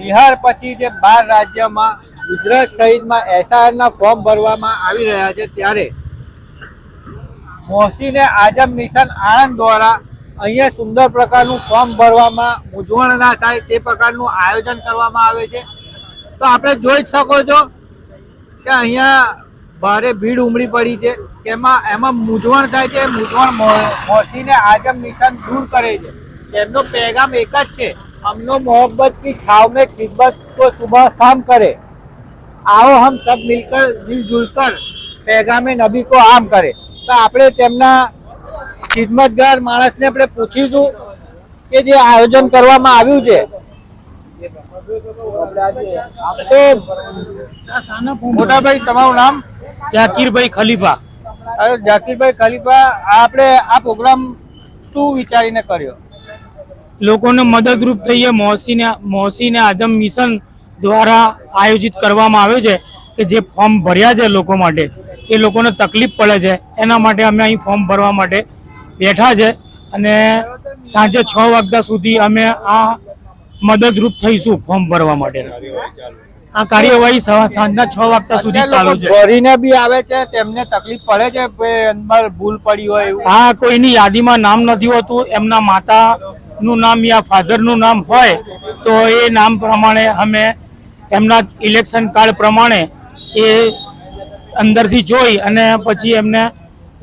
બિહાર પછી જે બાર રાજ્યમાં ગુજરાત સહિતમાં એસઆરના ફોર્મ ભરવામાં આવી રહ્યા છે ત્યારે મોહસીને આઝમ મિશન આણંદ દ્વારા અહીંયા સુંદર પ્રકારનું ફોર્મ ભરવામાં મૂંઝવણ ના થાય તે પ્રકારનું આયોજન કરવામાં આવે છે. તો આપણે જોઈ જ શકો છો કે અહીંયા ભારે ભીડ ઉમડી પડી છે એમાં એમાં મૂંઝવણ થાય છે, મૂંઝવણ મો- મોહસીને આઝમ મિશન દૂર કરે છે. તેમનો પેગામ એક જ છે. हमनो मोहब्बत की छाव में खिदमत को सुबह शाम करे आओ हम सब मिलकर मिलजुल कर पैगाम नबी को आम કરે તો આપણે તેમના ખિદમતગાર માણસને આપણે પૂછીશું કે જે આયોજન કરવામાં આવ્યું છે તો મોટાભાઈ તમારું નામ જાકીરભાઈ ખલીફા અરે જાકીરભાઈ ખલીફા આપણે આ પ્રોગ્રામ શું વિચારીને કર્યો લોકોને મદદરૂપ થઈએ. મોસીને મોસીને આઝમ મિશન દ્વારા આયોજિત કરવામાં આવે છે કે જે ફોર્મ ભર્યા છે લોકો માટે. એ લોકોને તકલીફ પડે છે. એના માટે અમે અહીં ફોર્મ ભરવા માટે બેઠા છે અને સાંજે છ વાગ્યા સુધી અમે આ મદદરૂપ થઈશું ફોર્મ ભરવા માટે આ કાર્યવાહી સાંજના છ વાગ્યા સુધી ચાલુ છે. ભરીને બી આવે છે તેમને તકલીફ પડે છે અંદર ભૂલ પડી હોય આ કોઈની યાદીમાં નામ નથી હોતું. એમના માતાનું નામ યા ફાધરનું નામ હોય તો એ નામ પ્રમાણે અમે એમના ઇલેક્શન કાર્ડ પ્રમાણે એ અંદરથી જોઈ અને પછી એમને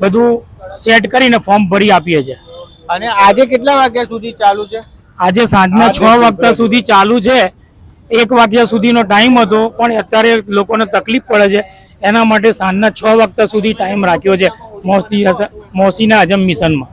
બધું સેટ કરીને ફોર્મ ભરી આપીએ છીએ. અને આજે કેટલા વાગ્યા સુધી ચાલુ છે? આજે સાંજના છ વાગ્યા સુધી ચાલુ છે. એક વાગ્યા સુધીનો ટાઈમ હતો પણ અત્યારે લોકોને તકલીફ પડે છે. એના માટે સાંજના છ વાગ્યા સુધી ટાઈમ રાખ્યો છે મોસી મોસીના આઝમ મિશનમાં.